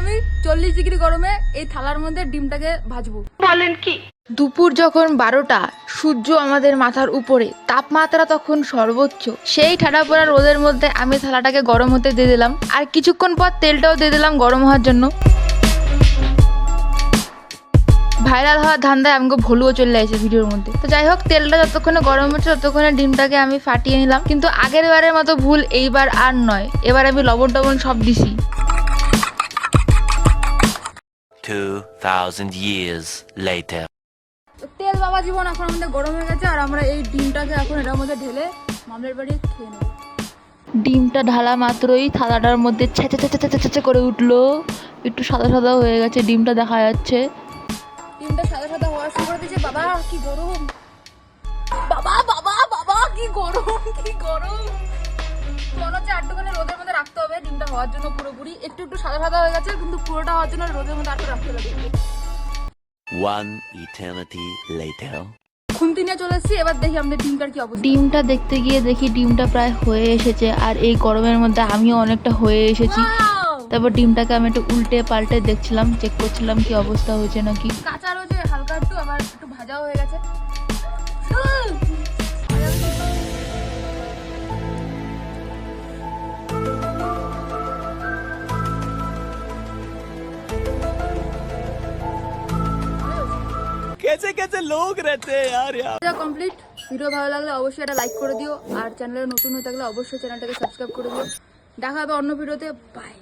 আমি চল্লিশ ডিগ্রি গরমে এই থালার মধ্যে ডিমটাকে ভাজবো। বলেন কি? দুপুর যখন বারোটা সূর্য আমাদের মাথার উপরে তাপমাত্রা তখন সর্বোচ্চ। সেই ঠাডা পড়া রোদের মধ্যে আমি থালাটাকে গরম হতে দিয়ে দিলাম। আর কিছুক্ষণ পর তেলটাও দিয়ে দিলাম গরম হওয়ার জন্য। ভাইরাল হওয়ার ধান্দায় আমাকে ভুলুও চলে আসে ভিডিওর মধ্যে। তো যাই হোক তেলটা যতক্ষণে গরম হচ্ছে ততক্ষণে ডিমটাকে আমি ফাটিয়ে নিলাম। কিন্তু আগের বারের মতো ভুল এইবার আর নয়। এবার আমি লবণ টবণ সব দিছি। 2,000 years later. তেল বাবা জীবন এখন আমাদের গরম হয়ে গেছে আর আমরা এই ডিমটাকে এখন এটার মধ্যে ঢেলে মামলের বাড়ি খেয়ে নেব। ডিমটা ঢালা মাত্রই থালাটার মধ্যে ছেঁচে ছেঁচে ছেঁচে ছেঁচে করে উঠল। একটু সাদা সাদা হয়ে গেছে ডিমটা দেখা যাচ্ছে। ডিমটা সাদা সাদা হওয়া শুরু করে দিয়েছে বাবা কি গরম। বাবা বাবা বাবা কি গরম কি গরম। হওয়ার জন্য পুরোপুরি একটু একটু সাদা সাদা হয়ে গেছে কিন্তু পুরোটা হওয়ার জন্য রোদের মধ্যে আটকে রাখতে হবে One eternity later. খুন্তি নিয়ে চলে এসেছি এবার দেখি আমাদের ডিমটার কি অবস্থা। ডিমটা দেখতে গিয়ে দেখি ডিমটা প্রায় হয়ে এসেছে আর এই গরমের মধ্যে আমিও অনেকটা হয়ে এসেছি। তারপর ডিমটাকে আমি একটু উল্টে পাল্টে দেখছিলাম চেক করছিলাম কি অবস্থা হয়েছে নাকি। কাঁচা রয়েছে হালকা একটু আবার একটু ভাজাও হয়ে গেছে। कैसे कैसे लोग रहते हैं यार यार কমপ্লিট ভিডিও ভালো লাগলে অবশ্যই এটা লাইক করে দিও আর চ্যানেলে নতুন হয়ে থাকলে অবশ্যই চ্যানেলটাকে সাবস্ক্রাইব করে দিও দেখা হবে অন্য ভিডিওতে বাই